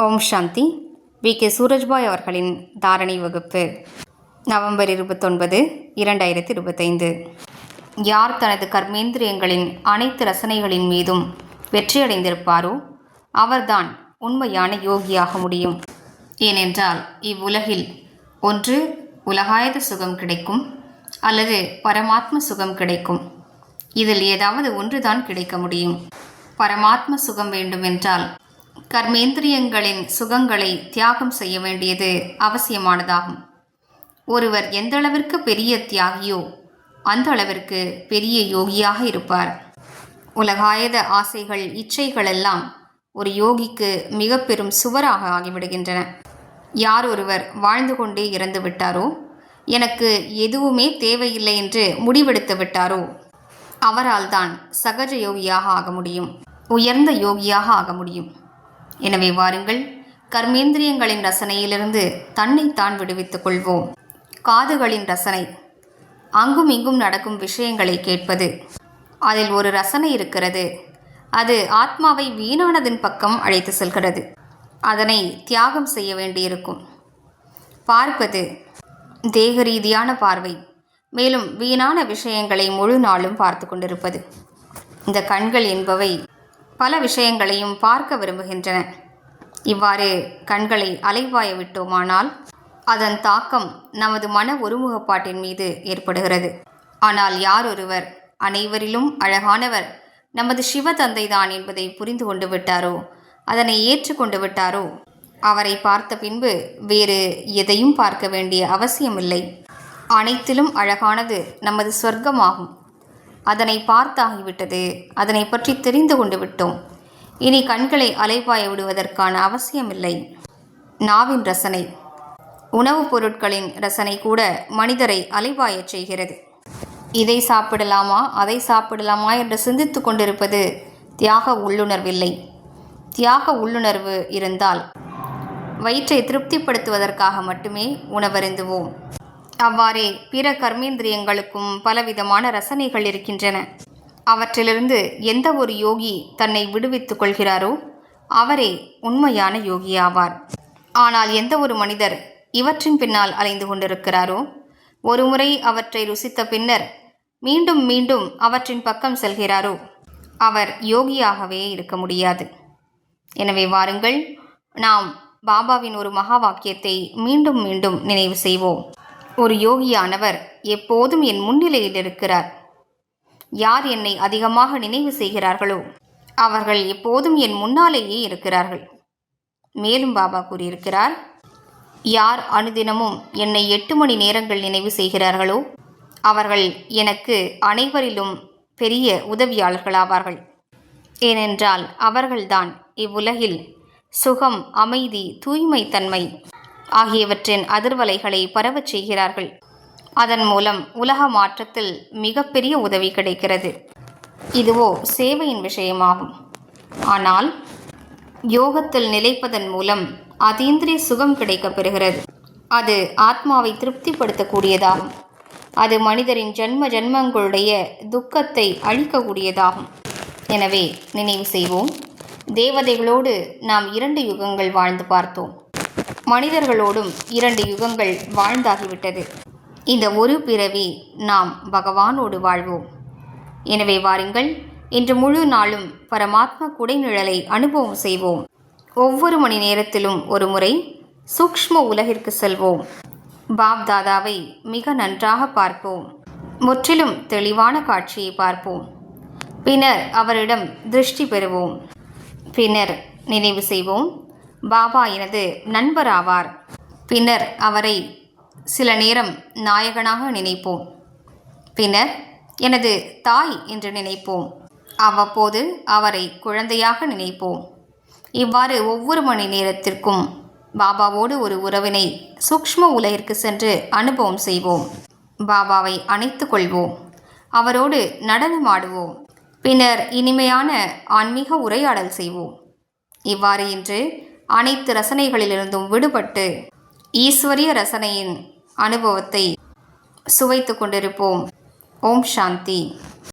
Om Shanti. We. K. Surajbhai அவர்களின் தாரணை வகுப்பு. நவம்பர் இருபத்தொன்பது இரண்டாயிரத்தி இருபத்தைந்து யார் தனது கர்மேந்திரியங்களின் அனைத்து ரசனைகளின் மீதும் வெற்றியடைந்திருப்பாரோ அவர்தான் உண்மையான யோகியாக முடியும். ஏனென்றால் இவ்வுலகில் ஒன்று உலகாயத சுகம் கிடைக்கும் அல்லது பரமாத்ம சுகம் கிடைக்கும். இதில் ஏதாவது ஒன்றுதான் கிடைக்க முடியும். பரமாத்ம சுகம் வேண்டுமென்றால் கர்மேந்திரியங்களின் சுகங்களை தியாகம் செய்ய வேண்டியது அவசியமானதாகும். ஒருவர் எந்த அளவிற்கு பெரிய தியாகியோ அந்த அளவிற்கு பெரிய யோகியாக இருப்பார். உலகாயத ஆசைகள் இச்சைகளெல்லாம் ஒரு யோகிக்கு மிக பெரும் சுவராக ஆகிவிடுகின்றன. யார் ஒருவர் வாழ்ந்து கொண்டே இறந்து விட்டாரோ எனக்கு எதுவுமே தேவையில்லை என்று முடிவெடுத்து விட்டாரோ அவரால் தான் சகஜ யோகியாக ஆக முடியும். உயர்ந்த யோகியாக ஆக முடியும். எனவே வாருங்கள் கர்மேந்திரியங்களின் ரசனையிலிருந்து தன்னைத்தான் விடுவித்துக் கொள்வோம். காதுகளின் ரசனை அங்கும் இங்கும் நடக்கும் விஷயங்களை கேட்பது. அதில் ஒரு ரசனை இருக்கிறது. அது ஆத்மாவை வீணானதின் பக்கம் அழைத்து செல்கிறது. அதனை தியாகம் செய்ய வேண்டியிருக்கும். பார்ப்பது தேக ரீதியான பார்வை மேலும் வீணான விஷயங்களை முழு நாளும் பார்த்து கொண்டிருப்பது. இந்த கண்கள் என்பவை பல விஷயங்களையும் பார்க்க விரும்புகின்றன. இவ்வாறு கண்களை அலைவாய விட்டோமானால் அதன் தாக்கம் நமது மன ஒருமுகப்பாட்டின் மீது ஏற்படுகிறது. ஆனால் யார் ஒருவர் அனைவரிலும் அழகானவர் நமது சிவ தந்தைதான் என்பதை புரிந்து கொண்டு விட்டாரோ அதனை ஏற்றுக்கொண்டு விட்டாரோ அவரை பார்த்த பின்பு வேறு எதையும் பார்க்க வேண்டிய அவசியமில்லை. அனைத்திலும் அழகானது நமது சொர்க்கமாகும். அதனை பார்த்தாகிவிட்டது. அதனை பற்றி தெரிந்து கொண்டு விட்டோம். இனி கண்களை அலைபாய விடுவதற்கான அவசியமில்லை. நாவின் ரசனை. உணவுப் பொருட்களின் ரசனை கூட மனிதரை அலைபாயச் செய்கிறது. இதை சாப்பிடலாமா அதை சாப்பிடலாமா என்று சிந்தித்து கொண்டிருப்பது தியாக உள்ளுணர்வில்லை. தியாக உள்ளுணர்வு இருந்தால் வயிற்றை திருப்திப்படுத்துவதற்காக மட்டுமே உணவருந்துவோம். அவ்வாறே பிற கர்மேந்திரியங்களுக்கும் பலவிதமான ரசனைகள் இருக்கின்றன. அவற்றிலிருந்து எந்த ஒரு யோகி தன்னை விடுவித்துக் கொள்கிறாரோ அவரே உண்மையான யோகி ஆவார். ஆனால் எந்த ஒரு மனிதர் இவற்றின் பின்னால் அலைந்து கொண்டிருக்கிறாரோ ஒருமுறை அவற்றை ருசித்த பின்னர் மீண்டும் மீண்டும் அவற்றின் பக்கம் செல்கிறாரோ அவர் யோகியாகவே இருக்க முடியாது. எனவே வாருங்கள் நாம் பாபாவின் ஒரு மகா வாக்கியத்தை மீண்டும் மீண்டும் நினைவு செய்வோம். ஒரு யோகியானவர் எப்போதும் என் முன்னிலையில் இருக்கிறார். யார் என்னை அதிகமாக நினைவு செய்கிறார்களோ அவர்கள் எப்போதும் என் முன்னாலேயே இருக்கிறார்கள். மேலும் பாபா கூறியிருக்கிறார் யார் அனுதினமும் என்னை எட்டு மணி நேரங்கள் நினைவு செய்கிறார்களோ அவர்கள் எனக்கு அனைவரிலும் பெரிய உதவியாளர்களாவார்கள் ஏனென்றால் அவர்கள்தான் இவ்வுலகில் சுகம் அமைதி தூய்மை தன்மை ஆகியவற்றின் அதிர்வலைகளை பரவச் செய்கிறார்கள். அதன் மூலம் உலக மாற்றத்தில் மிகப்பெரிய உதவி கிடைக்கிறது. இதுவோ சேவையின் விஷயமாகும். ஆனால் யோகத்தில் நிலைப்பதன் மூலம் அதீந்திரிய சுகம் கிடைக்கப் பெறுகிறது. அது ஆத்மாவை திருப்திப்படுத்தக்கூடியதாகும். அது மனிதரின் ஜென்ம ஜென்மங்களுடைய துக்கத்தை அழிக்கக்கூடியதாகும். எனவே நினைவு செய்வோம் தேவதைகளோடு நாம் இரண்டு யுகங்கள் வாழ்ந்து பார்த்தோம். மனிதர்களோடும் இரண்டு யுகங்கள் வாழ்ந்தாகிவிட்டது. இந்த ஒரு பிறவி நாம் பகவானோடு வாழ்வோம். எனவே வாருங்கள் இன்று முழு நாளும் பரமாத்ம குடைநிழலை அனுபவம் செய்வோம். ஒவ்வொரு மணி நேரத்திலும் ஒரு முறை சூக்ஷ்ம உலகிற்கு செல்வோம். பாப் தாதாவை மிக நன்றாக பார்ப்போம். முற்றிலும் தெளிவான காட்சியை பார்ப்போம். பின்னர் அவரிடம் திருஷ்டி பெறுவோம். பின்னர் நினைவு செய்வோம் பாபா எனது நண்பராவார். பின்னர் அவரை சில நேரம் நாயகனாக நினைப்போம். பின்னர் எனது தாய் என்று நினைப்போம். அவ்வப்போது அவரை குழந்தையாக நினைப்போம். இவ்வாறு ஒவ்வொரு மணி நேரத்திற்கும் பாபாவோடு ஒரு உறவினை சூக்ஷ்ம உலகிற்கு சென்று அனுபவம் செய்வோம். பாபாவை அணைத்து கொள்வோம். அவரோடு நடனமாடுவோம் பின்னர் இனிமையான ஆன்மீக உரையாடல் செய்வோம். இவ்வாறு இன்று அனைத்து ரசனைகளிலிருந்தும் விடுபட்டு ஈஸ்வரிய ரசனையின் அனுபவத்தை சுவைத்து கொண்டிருப்போம். ஓம் சாந்தி.